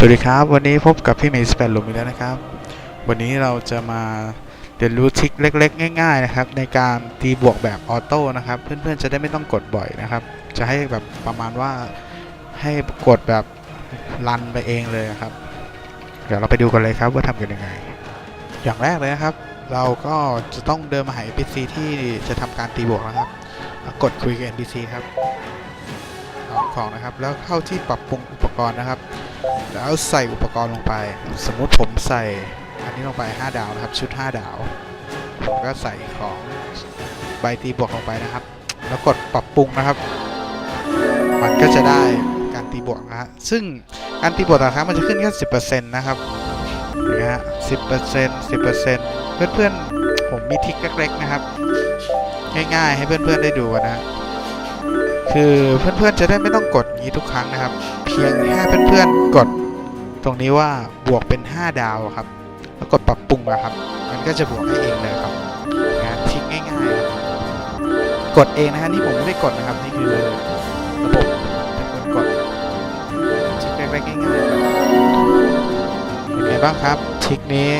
สวัสดีครับ วันนี้พบกับพี่เมย์สเปนลุมอีกแล้วนะครับ วันนี้เราจะมาเรียนรู้ทริคเล็ก ๆ ง่าย ๆ นะครับ ในการตีบวกแบบออโต้นะครับ เพื่อนๆจะได้ไม่ต้องกดบ่อยนะครับ จะให้แบบประมาณว่าให้กดแบบรันไปเองเลยครับ เดี๋ยวเราไปดูกันเลยครับว่าทำกันยังไง อย่างแรกเลยนะครับ เราก็จะต้องเดินมาหา NPC ที่จะทำการตีบวกนะครับ กดคุยกับ NPC ครับเอาของนะครับแล้วเข้าที่ปรับปรุงอุปกรณ์นะครับ แล้วใส่อุปกรณ์ลงไป สมมุติผมใส่อันนี้ลงไป 5 ดาวนะครับ ชุด 5 ดาวผมก็ใส่ของใบตีบวกลงไปนะครับ แล้วกดปรับปรุงนะครับ มันก็จะได้การตีบวกนะฮะซึ่งการตีบวกแต่ละครั้งมันจะขึ้นแค่10%นะครับนะฮะ10% 10%เซ็นต์เพื่อนๆผมมีทริคเล็กๆนะครับ ง่ายๆ ให้เพื่อนๆได้ดูกันนะฮะ คือเพื่อนๆจะได้ไม่ต้องกดนี้ทุกครั้งนะครับ เพียงแค่เพื่อนๆกดตรงนี้ว่าบวกเป็น 5 ดาวครับ แล้วกดปรับปรุงนะครับ มันก็จะบวกให้เองเลยครับงานทริคง่ายๆครับกดเองนะฮะนี่ผมไม่ได้กดนะครับนี่คือระบบเป็นคนกดทริคเล็กๆง่ายๆครับเป็นไงบ้างครับทริคนี้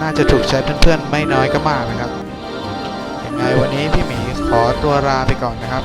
น่าจะถูกใจเพื่อนๆไม่น้อยก็มากนะครับยังไงวันนี้พี่หมีขอตัวลาไปก่อนนะครับ